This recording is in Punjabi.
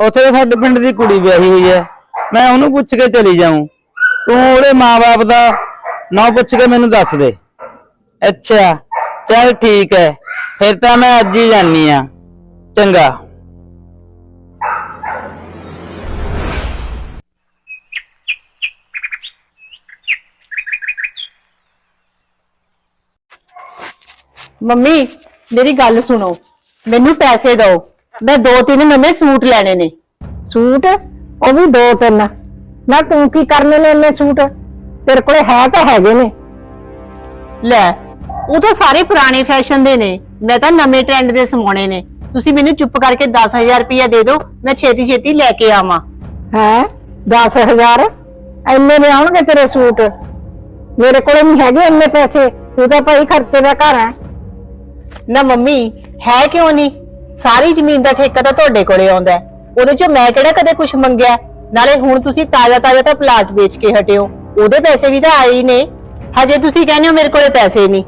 ਉੱਥੇ ਤਾਂ ਸਾਡੇ ਪਿੰਡ ਦੀ ਕੁੜੀ ਵਿਆਹੀ ਹੋਈ ਹੈ। ਮੈਂ ਉਹਨੂੰ ਪੁੱਛ ਕੇ ਚਲੀ ਜਾਊਂ। ਤੂੰ ਉਹਦੇ ਮਾਪੇ ਦਾ ਨਾਂ ਪੁੱਛ ਕੇ ਮੈਨੂੰ ਦੱਸ ਦੇ। ਅੱਛਾ, ਚੱਲ ਠੀਕ ਹੈ। ਫਿਰ ਤਾਂ ਮੈਂ ਅੱਜ ਹੀ ਜਾਨੀ ਆ ਚੰਗਾ। ਮੰਮੀ, ਮੇਰੀ ਗੱਲ ਸੁਣੋ। ਮੈਨੂੰ ਪੈਸੇ ਦਿਓ। ਮੈਂ ਦੋ ਤਿੰਨ ਨਵੇਂ ਸੂਟ ਲੈਣੇ ਨੇ। ਸੂਟ? ਉਹ ਵੀ ਦੋ ਤਿੰਨ। ਨਾ ਤੂੰ ਕੀ ਕਰਨੇ ਨੇ ਇੰਨੇ ਸੂਟ? ਤੇਰੇ ਕੋਲੇ ਹੈ ਤਾਂ ਹੈਗੇ ਨੇ। ਲੈ ਉਹ ਤਾਂ ਸਾਰੇ ਪੁਰਾਣੇ ਫੈਸ਼ਨ ਦੇ ਨੇ। ਮੈਂ ਤਾਂ ਨਵੇਂ ਟ੍ਰੈਂਡ ਦੇ ਸਮਾਉਣੇ ਨੇ। ਤੁਸੀਂ ਮੈਨੂੰ ਚੁੱਪ ਕਰਕੇ 10000 ਰੁਪਇਆ ਦੇ ਦਿਓ ਮੈਂ ਛੇਤੀ ਛੇਤੀ ਲੈ ਕੇ ਆਵਾਂ। ਹੈ? 10000 ਇੰਨੇ ਦੇ ਆਉਣਗੇ ਤੇਰੇ ਸੂਟ? ਮੇਰੇ ਕੋਲੇ ਨਹੀਂ ਹੈਗੇ ਇੰਨੇ ਪੈਸੇ। ਤੂੰ ਤਾਂ ਭਾਈ ਖਰਚੇ ਦਾ ਘਰ ਹੈ ਨਾ ਮੰਮੀ ਹੈ ਕਿਉਂ ਨਹੀਂ? ਸਾਰੀ ਜ਼ਮੀਨ ਦਾ ਠੇਕਾ ਤਾਂ ਤੁਹਾਡੇ ਕੋਲੇ ਆਉਂਦਾ ਹੈ। ਉਹਦੇ ਚੋਂ ਮੈਂ ਕਿਹੜਾ ਕਦੇ ਕੁਝ ਮੰਗਿਆ? ਨਾਲੇ ਹੁਣ ਤੁਸੀਂ ਤਾਜ਼ਾ ਤਾਜ਼ਾ ਤਾਂ ਪਲਾਟ ਵੇਚ ਕੇ ਹਟਿਓ ਉਹਦੇ ਪੈਸੇ ਵੀ ਤਾਂ ਆਏ ਹੀ ਨੇ। ਹਜੇ ਤੁਸੀਂ ਕਹਿੰਦੇ ਹੋ ਮੇਰੇ ਕੋਲੇ ਪੈਸੇ ਨਹੀਂ।